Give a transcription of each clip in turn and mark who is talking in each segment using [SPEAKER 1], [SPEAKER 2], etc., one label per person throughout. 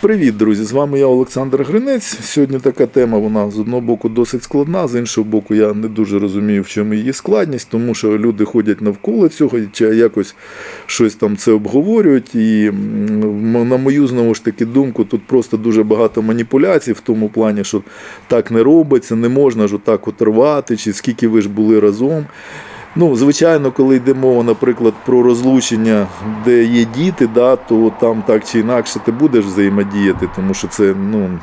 [SPEAKER 1] Привіт, друзі! З вами я Олександр Гринець. Сьогодні така тема, вона з одного боку досить складна, з іншого боку, я не дуже розумію, в чому її складність, тому що люди ходять навколо цього, чи якось щось там це обговорюють. І на мою знову ж таки думку, тут просто дуже багато маніпуляцій в тому плані, що так не робиться, не можна ж отак от рвати, чи скільки ви ж були разом. Ну, звичайно, коли йде мова, наприклад, про розлучення, де є діти, да, то там так чи інакше ти будеш взаємодіяти, тому що це ну,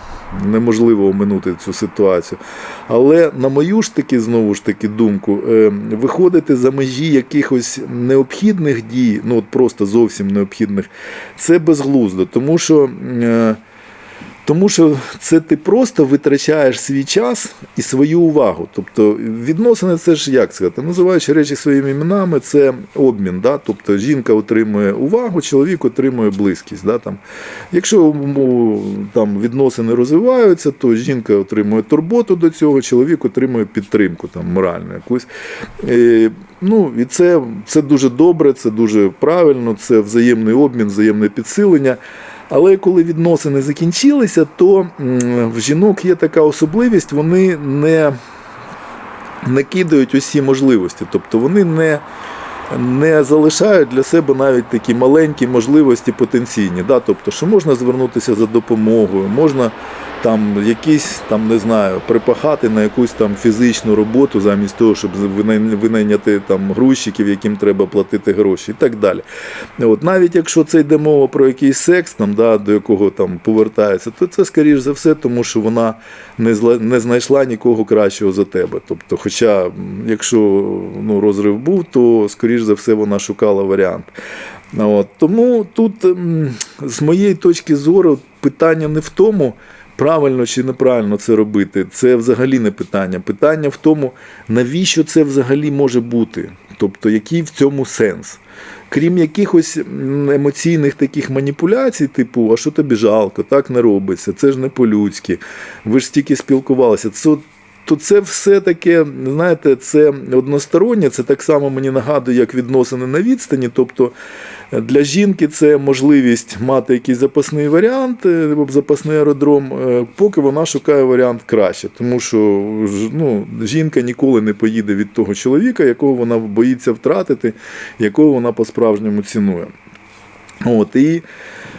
[SPEAKER 1] неможливо оминути цю ситуацію. Але на мою ж таки, знову ж таки, думку, е, виходити за межі якихось необхідних дій, ну от просто зовсім необхідних, це безглуздо, тому що. Тому що це ти просто витрачаєш свій час і свою увагу. Тобто відносини це ж як сказати, називаючи речі своїми іменами, це обмін. Да? Тобто жінка отримує увагу, чоловік отримує близькість. Да? Там, якщо там, відносини розвиваються, то жінка отримує турботу до цього, чоловік отримує підтримку там, моральну якусь. Е, ну, і це, це дуже добре, це дуже правильно, це взаємний обмін, взаємне підсилення. Але коли відносини закінчилися, то в жінок є така особливість, вони не, не кидають усі можливості. Тобто вони не, не залишають для себе навіть такі маленькі можливості потенційні. Да? Тобто, що можна звернутися за допомогою, можна там якісь там не знаю, припахати на якусь там фізичну роботу замість того, щоб винайняти там грузчиків, яким треба платити гроші, і так далі. От навіть якщо це йде мова про якийсь секс, там да до якого там повертається, то це скоріш за все, тому що вона не зла- не знайшла нікого кращого за тебе. Тобто, хоча, якщо ну розрив був, то скоріш за все вона шукала варіант. От. Тому тут, з моєї точки зору, питання не в тому, правильно чи неправильно це робити. Це взагалі не питання. Питання в тому, навіщо це взагалі може бути. Тобто, який в цьому сенс. Крім якихось емоційних таких маніпуляцій, типу, а що тобі жалко, так не робиться, це ж не по-людськи, ви ж стільки спілкувалися. Це, то це все таке, знаєте, це одностороннє, це так само мені нагадує, як відносини на відстані. Тобто для жінки це можливість мати якийсь запасний варіант, е, запасний аеродром, е, поки вона шукає варіант краще. Тому що ну, жінка ніколи не поїде від того чоловіка, якого вона боїться втратити, якого вона по-справжньому цінує. От, і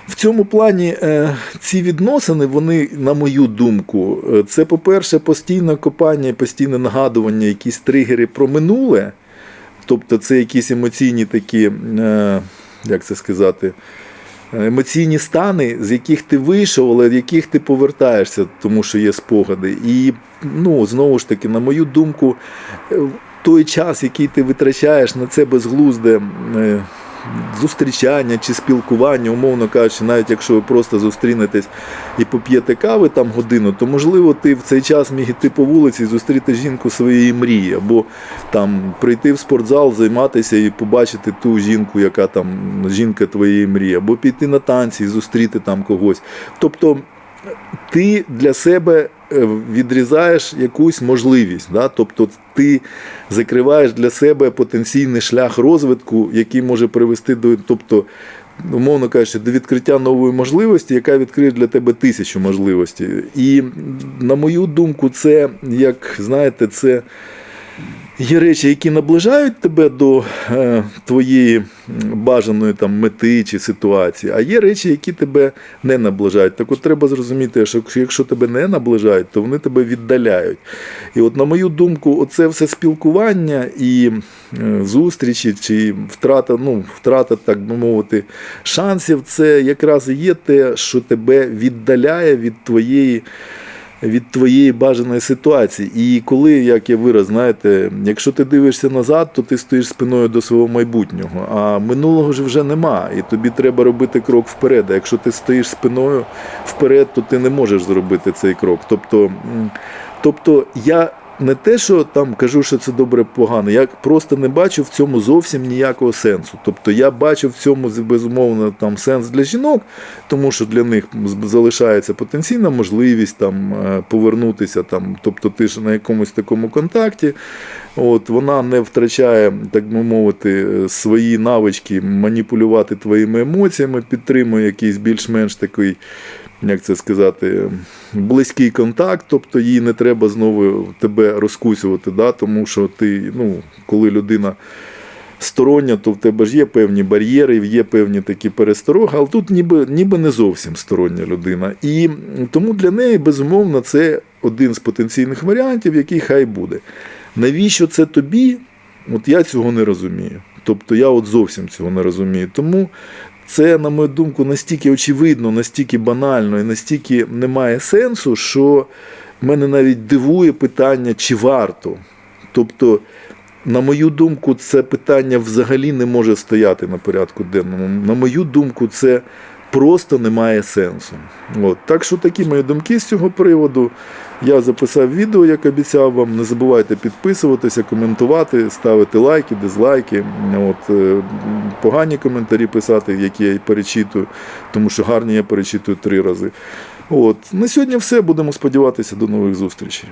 [SPEAKER 1] в цьому плані е, ці відносини, вони, на мою думку, це, по-перше, постійне копання постійне нагадування, якісь тригери про минуле. Тобто це якісь емоційні такі, як це сказати, емоційні стани, з яких ти вийшов, але в яких ти повертаєшся, тому що є спогади. І ну, знову ж таки, на мою думку, е, той час, який ти витрачаєш на це безглузде. Зустрічання чи спілкування, умовно кажучи, навіть якщо ви просто зустрінетесь і поп'єте кави там годину, то можливо ти в цей час міг іти по вулиці і зустріти жінку своєї мрії, або там прийти в спортзал, займатися і побачити ту жінку, яка там жінка твоєї мрії, або піти на танці і зустріти там когось. Тобто ти для себе відрізаєш якусь можливість, да? тобто ти закриваєш для себе потенційний шлях розвитку, який може привести до. Тобто, Умовно кажучи, до відкриття нової можливості, яка відкриє для тебе тисячу можливостей. І на мою думку, це як знаєте, це Є речі, які наближають тебе до е, твоєї бажаної там мети чи ситуації, а є речі, які тебе не наближають. Так от треба зрозуміти, що якщо- тебе не наближають, то вони тебе віддаляють. І от, на мою думку, оце все спілкування і е, зустрічі, чи втрата, ну, втрата, так би мовити, шансів, це якраз і є те, що тебе віддаляє від твоєї від твоєї бажаної ситуації. І коли, як я вираз, знаєте, якщо ти дивишся назад, то ти стоїш спиною до свого майбутнього. А минулого ж вже нема. І тобі треба робити крок вперед. А якщо ти стоїш спиною вперед, то ти не можеш зробити цей крок. Тобто, тобто я. Не те, що там кажу, що це добре погано, я просто не бачу в цьому зовсім ніякого сенсу. Тобто я бачу в цьому безумовно там сенс для жінок, тому що для них залишається потенційна можливість там е, повернутися. Там, тобто ти ж на якомусь такому контакті, от вона не втрачає, так би мовити, е, свої навички маніпулювати твоїми емоціями, підтримує якийсь більш-менш такий як це сказати, близький контакт, тобто їй не треба знову тебе розкусювати, да, тому що ти, ну, коли людина стороння, то в тебе ж є певні бар'єри, є певні такі перестороги, але тут ніби, ніби не зовсім стороння людина. І тому для неї, безумовно, це один з потенційних варіантів, який хай буде. Навіщо це тобі? От я цього не розумію. Тобто я от зовсім цього не розумію. Тому це, на мою думку, настільки очевидно, настільки банально і настільки немає сенсу, що мене навіть дивує питання, чи варто. Тобто, на мою думку, це питання взагалі не може стояти на порядку денному. На мою думку, це просто не має сенсу. От. Так що такі мої думки з цього приводу. Я записав відео, як обіцяв вам. Не забувайте підписуватися, коментувати, ставити лайки, дизлайки. От, е, погані коментарі писати, які я перечитую, тому що гарні я перечитую три рази. От. На сьогодні все. Будемо сподіватися до нових зустрічей.